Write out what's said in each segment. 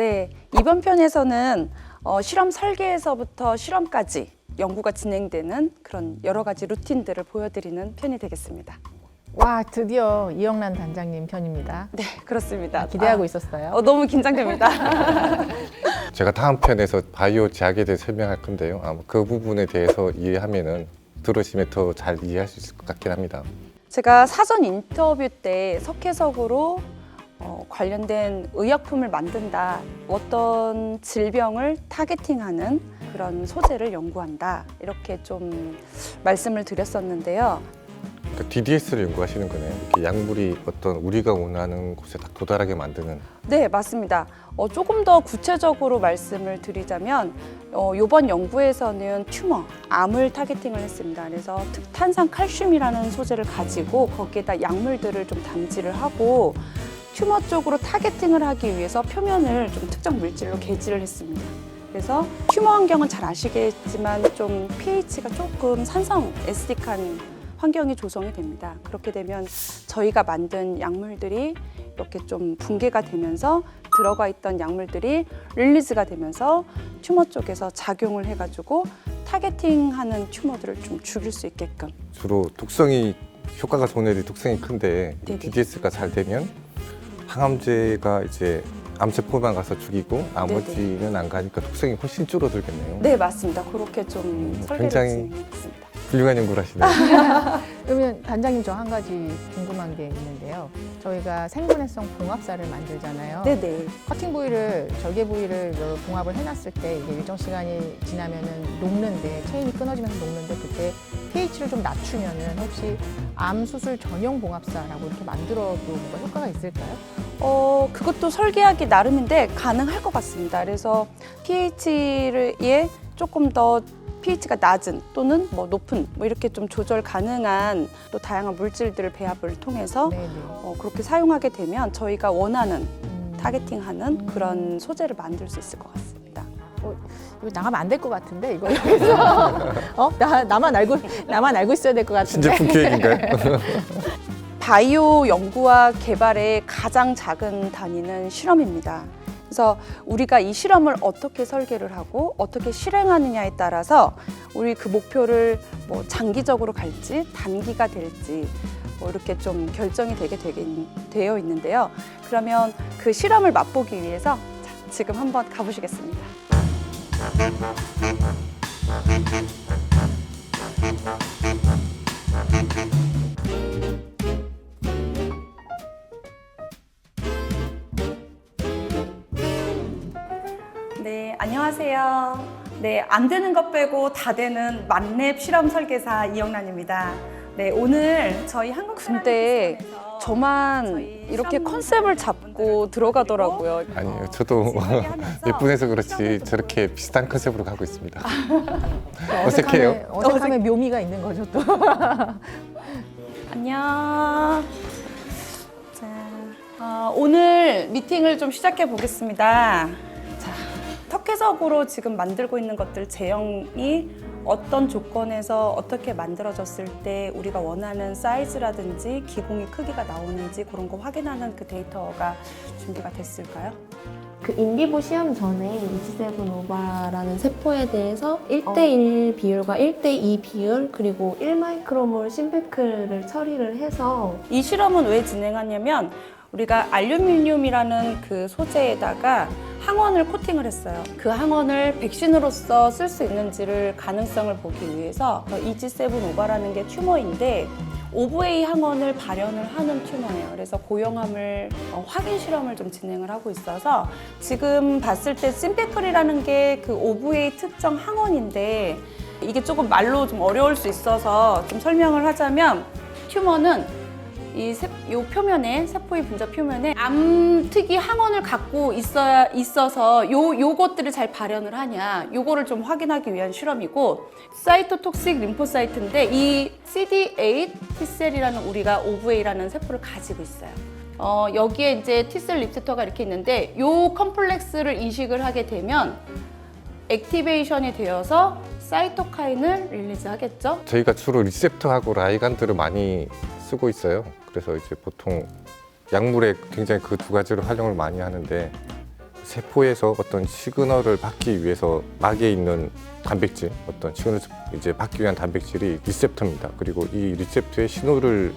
네, 이번 편에서는 어, 실험 설계에서부터 실험까지 연구가 진행되는 그런 여러 가지 루틴들을 보여드리는 편이 되겠습니다. 와 드디어 이영란 단장님 편입니다. 네, 그렇습니다. 기대하고 아, 있었어요. 어, 너무 긴장됩니다. 제가 다음 편에서 바이오 제약에 대해 설명할 건데요. 아마 그 부분에 대해서 이해하면은 들으시면 더 잘 이해할 수 있을 것 같긴 합니다. 제가 사전 인터뷰 때 석회석으로 어, 관련된 의약품을 만든다. 어떤 질병을 타겟팅하는 그런 소재를 연구한다. 이렇게 좀 말씀을 드렸었는데요. 그러니까 DDS를 연구하시는 거네요. 이렇게 약물이 어떤 우리가 원하는 곳에 딱 도달하게 만드는 네, 맞습니다. 어, 조금 더 구체적으로 말씀을 드리자면 어, 이번 연구에서는 튜머, 암을 타겟팅을 했습니다. 그래서 특탄산 칼슘이라는 소재를 가지고 거기에다 약물들을 좀 담지를 하고 튜머 쪽으로 타겟팅을 하기 위해서 표면을 좀 특정 물질로 개질을 했습니다. 그래서 튜머 환경은 잘 아시겠지만 좀 pH가 조금 산성 에스틱한 환경이 조성이 됩니다. 그렇게 되면 저희가 만든 약물들이 이렇게 좀 붕괴가 되면서 들어가 있던 약물들이 릴리즈가 되면서 튜머 쪽에서 작용을 해가지고 타겟팅하는 튜머들을 좀 죽일 수 있게끔 주로 독성이 효과가 좋은 애들이 독성이 큰데 네네. DDS가 잘 되면 항암제가 이제 암세포만 가서 죽이고 나머지는 안 가니까 독성이 훨씬 줄어들겠네요. 네 맞습니다. 그렇게 좀 음, 설계를 굉장히 진행했습니다. 훌륭한 연구를 하시네요. 그러면 단장님 저 한 가지 궁금한 게 있는데요. 저희가 생분해성 봉합사를 만들잖아요. 네네. 커팅 부위를 절개 부위를 요 봉합을 해놨을 때 이게 일정 시간이 지나면은 녹는데 체인이 끊어지면서 녹는데 그때 pH를 좀 낮추면은 혹시 암 수술 전용 봉합사라고 이렇게 만들어도 뭔가 효과가 있을까요? 어, 그것도 설계하기 나름인데 가능할 것 같습니다. 그래서 pH에 조금 더 pH가 낮은 또는 뭐 높은 뭐 이렇게 좀 조절 가능한 또 다양한 물질들을 배합을 통해서 네네. 어, 그렇게 사용하게 되면 저희가 원하는 음. 타겟팅하는 음. 그런 소재를 만들 수 있을 것 같습니다. 이거 나가면 안 될 것 같은데 이거 여기서 어? 나 나만 알고 나만 알고 있어야 될 것 같은데. 신제품 기획인가요? 바이오 연구와 개발의 가장 작은 단위는 실험입니다. 그래서 우리가 이 실험을 어떻게 설계를 하고 어떻게 실행하느냐에 따라서 우리 그 목표를 뭐 장기적으로 갈지 단기가 될지 뭐 이렇게 좀 결정이 되게 되긴 되어 있는데요. 그러면 그 실험을 맛보기 위해서 자, 지금 한번 가보시겠습니다. 네, 안녕하세요. 네, 안 되는 것 빼고 다 되는 만렙 실험 설계사 이영란입니다. 네, 오늘 저희 한국 근데 저만 이렇게 컨셉을 잡고 들어가더라고요. 아니에요. 저도 예쁜해서 그렇지 저렇게 비슷한 컨셉으로 가고 있습니다. 어색해요. 어색함에, 어색함에 묘미가 있는 거죠 또. 안녕. 자, 어, 오늘 미팅을 좀 시작해 보겠습니다. 자, 턱해석으로 지금 만들고 있는 것들 제형이 어떤 조건에서 어떻게 만들어졌을 때 우리가 원하는 사이즈라든지 기공의 크기가 나오는지 그런 거 확인하는 그 데이터가 준비가 됐을까요? 그 인비보 시험 전에 이지세븐 오바라는 세포에 대해서 1대1 비율과 1대2 비율 그리고 1마이크로몰 심페크를 처리를 해서 이 실험은 왜 진행하냐면 우리가 알루미늄이라는 그 소재에다가 항원을 코팅을 했어요. 그 항원을 백신으로서 쓸 수 있는지를 가능성을 보기 위해서 이지7 오바라는 게 튜머인데 오브웨이 항원을 발현을 하는 튜머예요. 그래서 고용함을 어, 확인 실험을 좀 진행을 하고 있어서 지금 봤을 때 심페클이라는 게 그 오브웨이 특정 항원인데 이게 조금 말로 좀 어려울 수 있어서 좀 설명을 하자면 튜머는 이 세, 요 표면에 세포의 분자 표면에 암 특이 항원을 갖고 있어야 있어서 요 요것들을 잘 발현을 하냐 요거를 좀 확인하기 위한 실험이고 사이토톡식 림포사이트인데 이 CD8 T셀이라는 우리가 오브웨이라는 세포를 가지고 있어요. 어, 여기에 이제 T셀 리셉터가 이렇게 있는데 요 컴플렉스를 인식을 하게 되면 액티베이션이 되어서 사이토카인을 릴리즈 하겠죠. 저희가 주로 리셉터하고 라이간드를 많이 쓰고 있어요. 그래서 이제 보통 약물에 굉장히 그 두 가지로 활용을 많이 하는데 세포에서 어떤 시그널을 받기 위해서 막에 있는 단백질, 어떤 시그널을 이제 받기 위한 단백질이 리셉터입니다. 그리고 이 리셉터에 신호를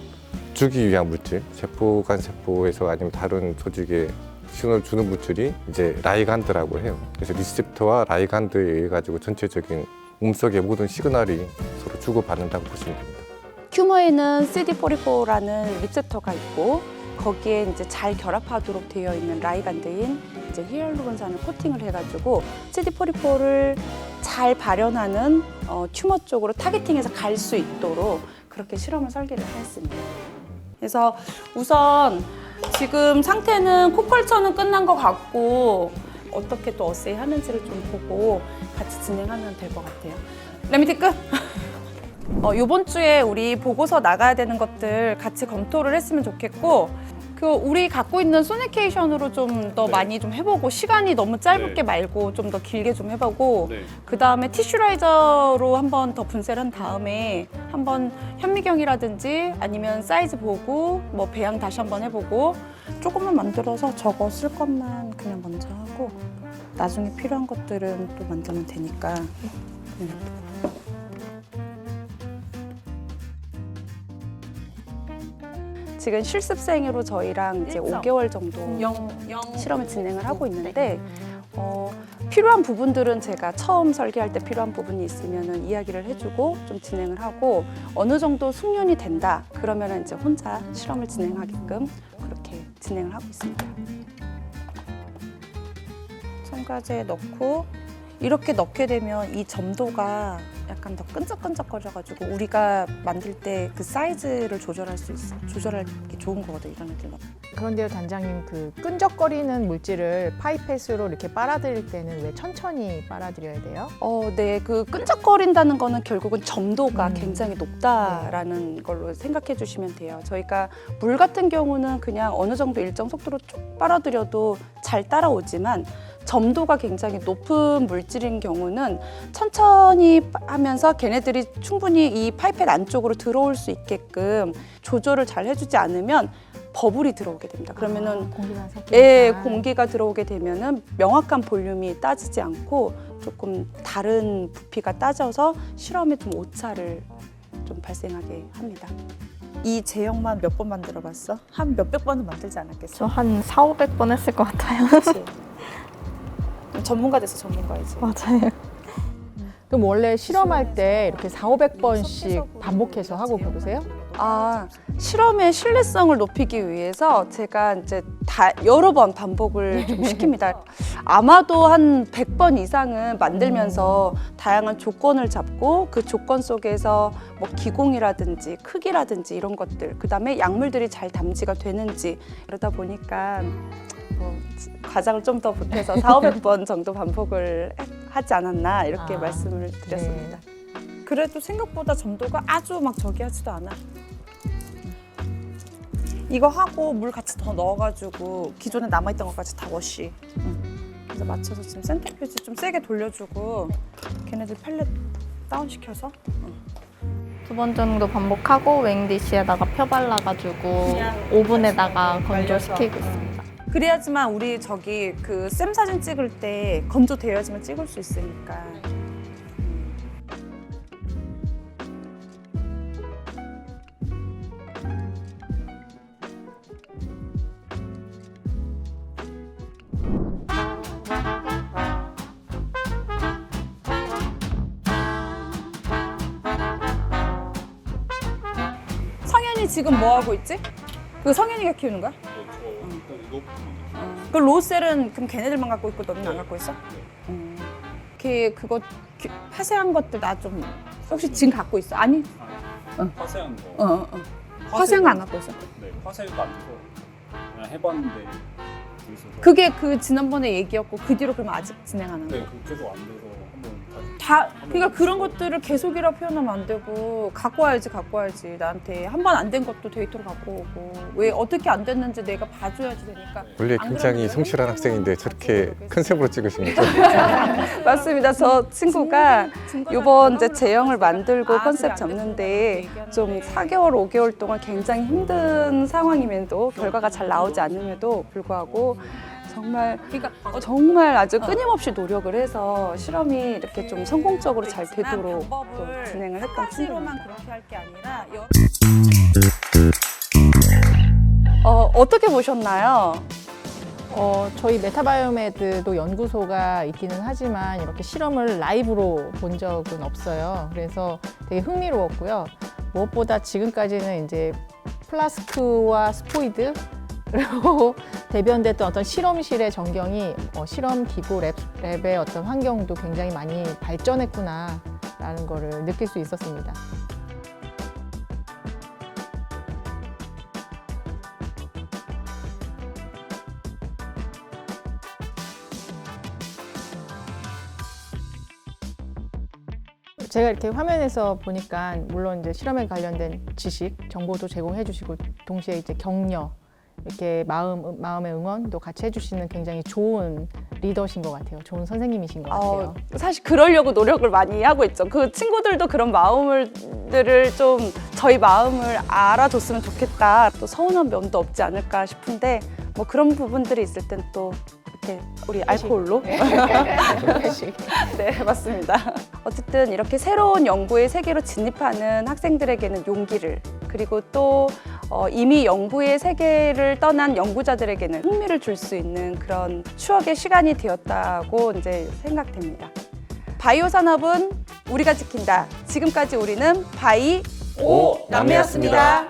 주기 위한 물질, 세포 간 세포에서 아니면 다른 조직에 신호를 주는 물질이 이제 라이간드라고 해요. 그래서 리셉터와 라이간드에 의해 가지고 전체적인 몸속의 모든 시그널이 서로 주고받는다고 보시면 됩니다. 큐머에는 CD44라는 리셉터가 있고 거기에 이제 잘 결합하도록 되어 있는 라이간드인 이제 히알루론산을 코팅을 해가지고 CD44를 잘 발현하는 어, 튜머 쪽으로 타겟팅해서 갈 수 있도록 그렇게 실험을 설계를 했습니다. 그래서 우선 지금 상태는 코컬처는 끝난 것 같고 어떻게 또 어세이 하는지를 좀 보고 같이 진행하면 될 것 같아요. 레미티 끝! 어, 이번 주에 우리 보고서 나가야 되는 것들 같이 검토를 했으면 좋겠고 그 우리 갖고 있는 소니케이션으로 좀 더 네. 많이 좀 해보고 시간이 너무 짧게 네. 말고 좀 더 길게 좀 해보고 네. 그 다음에 티슈라이저로 한번 더 분쇄를 한 다음에 한번 현미경이라든지 아니면 사이즈 보고 뭐 배양 다시 한번 해보고 조금만 만들어서 저거 쓸 것만 그냥 먼저 하고 나중에 필요한 것들은 또 만들면 되니까 음. 지금 실습생으로 저희랑 이제 일점. 5개월 정도 영, 실험을 진행을 하고 있는데 어, 필요한 부분들은 제가 처음 설계할 때 필요한 부분이 있으면 이야기를 해주고 좀 진행을 하고 어느 정도 숙련이 된다 그러면 이제 혼자 실험을 진행하게끔 그렇게 진행을 하고 있습니다. 첨가제에 넣고 이렇게 넣게 되면 이 점도가 약간 더 끈적끈적거려가지고 우리가 만들 때 그 사이즈를 조절할 수 있어 조절하기 좋은 거거든 이런 애들 넣 그런데요, 단장님 그 끈적거리는 물질을 파이펫으로 이렇게 빨아들일 때는 왜 천천히 빨아들여야 돼요? 어, 네. 그 끈적거린다는 거는 결국은 점도가 음. 굉장히 높다라는 걸로 생각해 주시면 돼요. 저희가 물 같은 경우는 그냥 어느 정도 일정 속도로 쭉 빨아들여도 잘 따라오지만 점도가 굉장히 높은 물질인 경우는 천천히 하면서 걔네들이 충분히 이 파이펫 안쪽으로 들어올 수 있게끔 조절을 잘 해주지 않으면 버블이 들어오게 됩니다. 그러면은 아, 공기가 섞이니까. 예, 공기가 들어오게 되면은 명확한 볼륨이 따지지 않고 조금 다른 부피가 따져서 실험에 좀 오차를 좀 발생하게 합니다. 이 제형만 몇 번 만들어 봤어? 한 몇백 번은 만들지 않았겠어? 저 한 4, 500번 했을 것 같아요. 그치? 전문가 돼서 전문가이지. 맞아요. 그럼 원래 실험할 때 이렇게 4, 500번씩 반복해서 하고 그러세요? 아, 실험의 신뢰성을 높이기 위해서 제가 이제 다 여러 번 반복을 좀 시킵니다. 아마도 한 100번 이상은 만들면서 다양한 조건을 잡고 그 조건 속에서 뭐 기공이라든지 크기라든지 이런 것들, 그다음에 약물들이 잘 담지가 되는지 그러다 보니까 뭐 과장을 좀 더 보태서 4, 500번 정도 반복을 하지 않았나 이렇게 아, 말씀을 드렸습니다. 그래도 생각보다 점도가 아주 막 저기 하지도 않아. 이거 하고 물 같이 더 넣어가지고 기존에 남아있던 것까지 다 워시. 그래서 맞춰서 지금 센터퓨지 좀 세게 돌려주고 걔네들 펠렛 다운시켜서 두번 정도 반복하고 웨잉디시에다가 펴 발라가지고 그냥 오븐에다가. 건조시키고 있습니다. 그래야지만 우리 저기 그 쌤 사진 찍을 때 건조되어야지만 찍을 수 있으니까. 성현이 지금 뭐 하고 있지? 그 성현이가 키우는 거야? 그 로셀은 그럼 걔네들만 갖고 있고 너는 안 갖고 있어? 음. 걔 그거 기- 화세한 것들 나 좀 혹시 지금 갖고 있어? 아니? 화세한 거. 어, 어. 어. 화세한 거 안 갖고 있어? 네, 화세가 안 돼서 그냥 해봤는데 그게 그 지난번에 얘기였고 그 뒤로 그러면 아직 진행 안 하는 네, 거야? 그 계속 안 돼서 한번 다시 다 그러니까 그런 것들을 계속이라 표현하면 안 되고 갖고 와야지 갖고 와야지. 나한테 한 번 안 된 것도 데이터로 갖고 오고. 왜 어떻게 안 됐는지 내가 봐줘야지 되니까. 원래 안 굉장히 그러면 성실한 학생인데 저렇게 가지고 컨셉으로 찍으시면 좀 맞습니다. 저 친구가 요번 이제 제형을 만들고 아, 컨셉 안 잡는데 됐구나. 좀 4개월, 5개월 동안 굉장히 힘든 상황임에도 결과가 잘 나오지 않음에도 불구 하고 정말 그러니까 정말 아주 끊임없이 노력을 해서 실험이 이렇게 좀 성공적으로 잘 되도록 또 진행을 했던 친구입니다. 그렇게 할 게 아니라 어, 어떻게 보셨나요? 어, 저희 메타바이오메드도 연구소가 있기는 하지만 이렇게 실험을 라이브로 본 적은 없어요. 그래서 되게 흥미로웠고요. 무엇보다 지금까지는 이제 플라스크와 스포이드 그리고 대변됐던 어떤 실험실의 전경이 어, 실험 기구 랩, 랩의 어떤 환경도 굉장히 많이 발전했구나라는 거를 느낄 수 있었습니다. 제가 이렇게 화면에서 보니까 물론 이제 실험에 관련된 지식, 정보도 제공해 주시고 동시에 이제 격려 이렇게 마음 마음의 응원도 같이 해주시는 굉장히 좋은 리더신 것 같아요. 좋은 선생님이신 것 같아요. 어, 사실 그러려고 노력을 많이 하고 있죠. 그 친구들도 그런 마음들을 좀 저희 마음을 알아줬으면 좋겠다. 또 서운한 면도 없지 않을까 싶은데 뭐 그런 부분들이 있을 땐 또 이렇게 우리 알코올로 네, 맞습니다. 어쨌든 이렇게 새로운 연구의 세계로 진입하는 학생들에게는 용기를 그리고 또 어, 이미 연구의 세계를 떠난 연구자들에게는 흥미를 줄 수 있는 그런 추억의 시간이 되었다고 이제 생각됩니다. 바이오 산업은 우리가 지킨다. 지금까지 우리는 바이 오 남매였습니다.